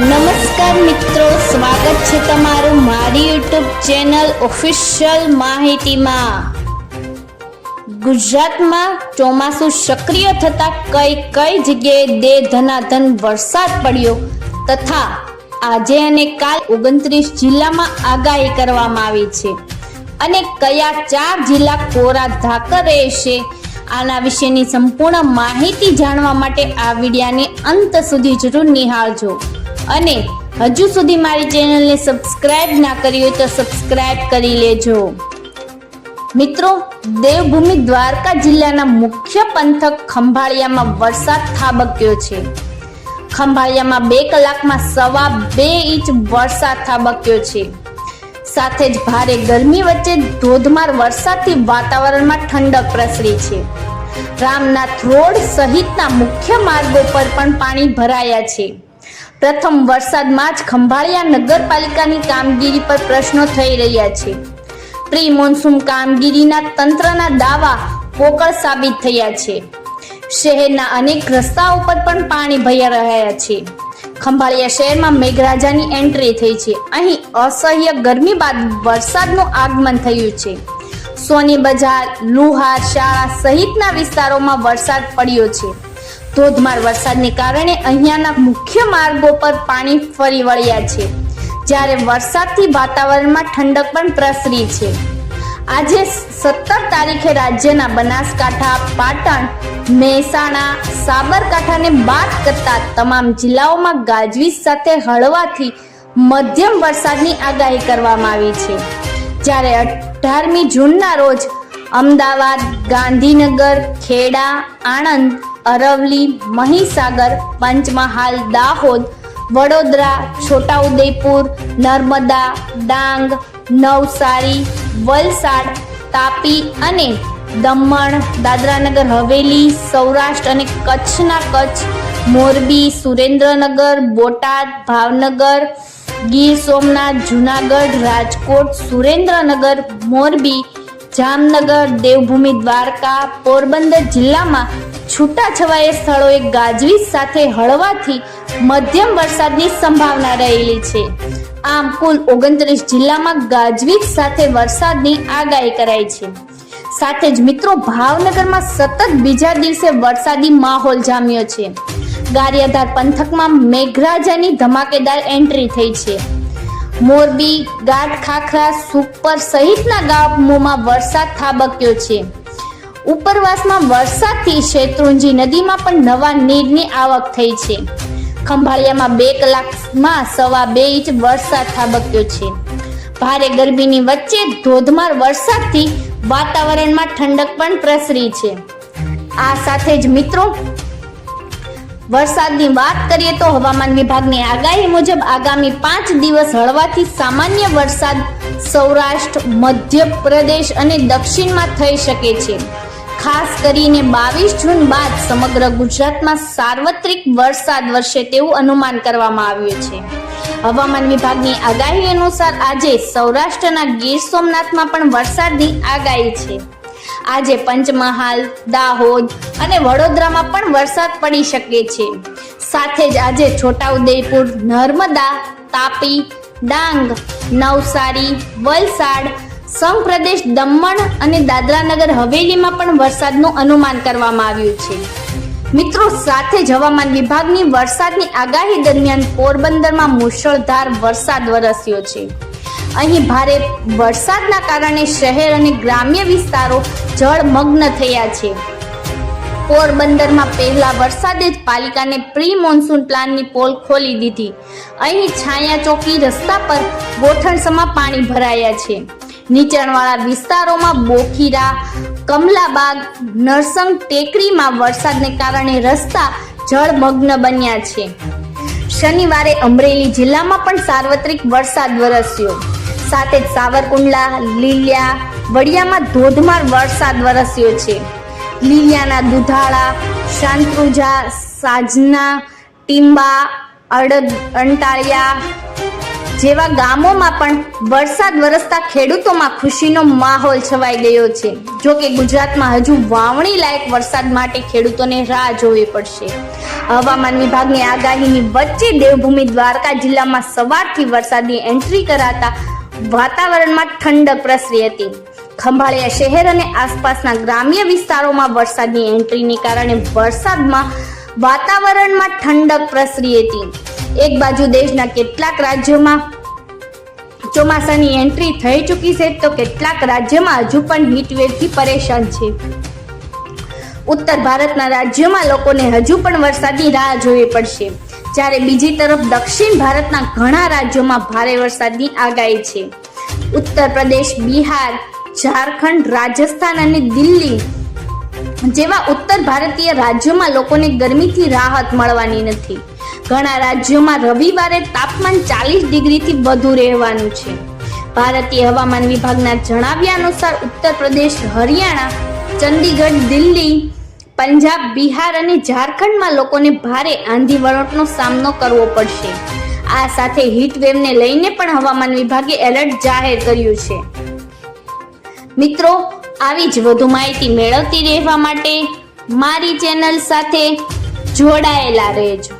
નમસ્કાર મિત્રો, સ્વાગત છે તમારું મારી યુટ્યુબ ચેનલ ઓફિશિયલ માહિતીમાં. ગુજરાતમાં ચોમાસું સક્રિય થતા કઈ કઈ જગ્યાએ દે ધનાધન વરસાદ પડ્યો તથા આજે અને કાલ ઓગણત્રીસ જિલ્લામાં આગાહી કરવામાં આવી છે. અને કયા ચાર જિલ્લા કોરા ધાકર રહેશે આના વિશેની સંપૂર્ણ માહિતી જાણવા માટે આ વિડિયાને અંત સુધી જરૂર નિહાળજો. અને હજુ સુધી મારી ચેનલને સબસ્ક્રાઇબ ના કરી હોય તો સબસ્ક્રાઇબ કરી લેજો. મિત્રો, દેવભૂમિ દ્વારકા જિલ્લાના મુખ્ય પંથક ખંભાળિયામાં વરસાદ થાબક્યો છે. ખંભાળિયામાં બે કલાકમાં સવા બે ઇંચ વરસાદ થાબક્યો છે. સાથે જ ભારે ગરમી વચ્ચે ધોધમાર વરસાદથી વાતાવરણમાં ઠંડક પ્રસરી છે. રામનાથ રોડ સહિતના મુખ્ય માર્ગો પર પણ પાણી ભરાયા છે. પ્રથમ વરસાદમાં જ ખંભાળિયા નગરપાલિકાની કામગીરી પર પ્રશ્નો થઈ રહ્યા છે. પ્રી મોન્સૂન કામગીરીના તંત્રના દાવા પોકળ સાબિત થયા છે. શહેરના અનેક રસ્તાઓ પર પણ પાણી ભયા રહ્યા છે. ખંભાળિયા શહેરમાં મેઘરાજાની એન્ટ્રી થઈ છે. અહીં અસહ્ય ગરમી બાદ વરસાદનું આગમન થયું છે. સોની બજાર, લુહાર શાળા સહિતના વિસ્તારોમાં વરસાદ પડ્યો છે. ધોધમાર વરસાદને કારણે અહીંયાના મુખ્ય માર્ગો પર પાણી ફરી વળ્યા છે. જ્યારે વરસાદથી વાતાવરણમાં ઠંડક પણ પ્રસરી છે. આજે સત્તર તારીખે રાજ્યના બનાસકાંઠા, પાટણ, મહેસાણા સાબરકાંઠાને બાદ કરતા તમામ જિલ્લાઓમાં ગાજવીજ સાથે હળવાથી મધ્યમ વરસાદની આગાહી કરવામાં આવી છે. જ્યારે અઢારમી જૂનના રોજ અમદાવાદ, ગાંધીનગર, ખેડા, આણંદ અરવલી, મહીસાગર, પંચમહાલ, દાહોદ, વડોદરા, છોટાઉદેપુર, નર્મદા, ડાંગ, નવસારી, વલસાડ, તાપી અને દમણ, દાદરાનગર, હવેલી, સૌરાષ્ટ્ર અને કચ્છના કચ્છ, મોરબી, સુરેન્દ્રનગર, બોટાદ, ભાવનગર, ગીર સોમનાથ, જુનાગઢ, રાજકોટ, સુરેન્દ્રનગર, મોરબી, જામનગર, દેવભૂમિ દ્વારકા, પોરબંદર જિલ્લામાં છૂટાછવાયા સ્થળોએ ગાજવીજ સાથે હળવાથી મધ્યમ વરસાદની સંભાવના રહેલી છે. આમ કુલ ઓગણત્રીસ જિલ્લામાં ગાજવીજ સાથે વરસાદની આગાહી કરાઈ છે. સાથે જ મિત્રો, ભાવનગરમાં સતત બીજા દિવસે વરસાદી માહોલ જામ્યો છે. ગારિયાધાર પંથકમાં મેઘરાજાની ધમાકેદાર એન્ટ્રી થઈ છે. મોરબી, ગાઢ ખાખરા, સુપર સહિતના ગામોમાં વરસાદ થાબક્યો છે. ઉપરવાસમાં વરસાદથી શેત્રુંજી નદીમાં પણ નવા નીરની આવક થઈ છે. ખંભાળિયામાં બે કલાકમાં સવા બે ઇંચ વરસાદ થાબક્યો છે. ભારે ગરમીની વચ્ચે ધોધમાર વરસાદથી વાતાવરણમાં ઠંડક પણ પ્રસરી છે. આ સાથે જ મિત્રો, વરસાદની વાત કરીએ તો હવામાન વિભાગની આગાહી મુજબ આગામી પાંચ દિવસ હળવાથી સામાન્ય વરસાદ સૌરાષ્ટ્ર મધ્ય પ્રદેશ અને દક્ષિણમાં થઈ શકે છે. ખાસ કરીને બાવીસ જૂન બાદ સમગ્ર ગુજરાતમાં સાર્વત્રિક વરસાદ વરસે તેવું અનુમાન કરવામાં આવ્યું છે. હવામાન વિભાગની આગાહી અનુસાર આજે સૌરાષ્ટ્રના ગીર સોમનાથમાં પણ વરસાદની આગાહી છે. આજે પંચમહાલ, દાહોદ અને વડોદરામાં પણ વરસાદ પડી શકે છે. સાથે જ આજે છોટાઉદેપુર, નર્મદા, તાપી, ડાંગ, નવસારી, વલસાડ સંઘ પ્રદેશ દમણ અને દાદરાનગર હવેલીમાં પણ વરસાદનું અનુમાન કરવામાં આવ્યું છે. મિત્રો, સાથે જ હવામાન વિભાગની વરસાદની આગાહી દરમિયાન પોરબંદરમાં મુશળધાર વરસાદ વરસ્યો છે. અહીં ભારે વરસાદના કારણે શહેર અને ગ્રામ્ય વિસ્તારો જળમગ્ન થયા છે. પોરબંદરમાં પહેલા વરસાદે જ પાલિકાને પ્રી મોન્સૂન પ્લાનની પોલ ખોલી દીધી. અહીં છાયા ચોકી રસ્તા પર ગોઠણસમાં પાણી ભરાયા છે. નીચાણવાળા વિસ્તારોમાં બોખીરા, કમલાબાગ, નરસંગ ટેકરીમાં વરસાદને કારણે રસ્તા જળમગ્ન બન્યા છે. શનિવારે અમરેલી જિલ્લામાં પણ સાર્વત્રિક વરસાદ વરસ્યો. સાથે જ સાવરકુંડલા, લીલિયા, વડિયામાં ધોધમાર વરસાદ વરસ્યો છે. લીલિયાના દુધાળા શાંતુજા સાજના, ટીંબા, અડદ, અંટાળિયા જેવા ગામોમાં પણ વરસાદ વરસતા ખેડૂતોમાં ખુશીનો માહોલ છવાઈ ગયો છે. જો કે ગુજરાતમાં હજુ વાવણી લાયક વરસાદ માટે ખેડૂતોને રાહ જોવી પડશે. હવામાન વિભાગની આગાહીની વચ્ચે દેવભૂમિ દ્વારકા જિલ્લામાં સવારથી વરસાદની એન્ટ્રી કરાતા વાતાવરણમાં ઠંડક પ્રસરી હતી. ખંભાળિયા શહેર અને આસપાસના ગ્રામ્ય વિસ્તારોમાં વરસાદની એન્ટ્રીને કારણે વરસાદમાં વાતાવરણમાં ઠંડક પ્રસરી હતી. એક બાજુ દેશના કેટલાક રાજ્યોમાં ચોમાસાની એન્ટ્રી થઈ ચૂકી છે, તો કેટલાક રાજ્યમાં હજુ પણ હીટવેવથી પરેશાન છે. ઉત્તર ભારતના રાજ્યોમાં લોકોને હજુ પણ વરસાદની રાહ જોવી પડશે. જ્યારે બીજી તરફ દક્ષિણ ભારતના ઘણા રાજ્યોમાં ભારે વરસાદની આગાહી છે. ઉત્તર પ્રદેશ, બિહાર, ઝારખંડ, રાજસ્થાન અને દિલ્હી જેવા ઉત્તર ભારતીય રાજ્યોમાં લોકોને ગરમીથી રાહત મળવાની નથી. ઘણા રાજ્યોમાં રવિવારે તાપમાન ચાલીસ ડિગ્રીથી વધુ રહેવાનું છે. ભારતીય હવામાન વિભાગના જણાવ્યા અનુસાર ઉત્તર પ્રદેશ, હરિયાણા, ચંદીગઢ, દિલ્હી, પંજાબ, બિહાર અને ઝારખંડમાં લોકોને ભારે આંધી વળોટનો સામનો કરવો પડશે. આ સાથે હીટવેવને લઈને પણ હવામાન વિભાગે એલર્ટ જાહેર કર્યું છે. મિત્રો, આવી જ વધુ માહિતી મેળવતી રહેવા માટે મારી ચેનલ સાથે જોડાયેલા રહેજો.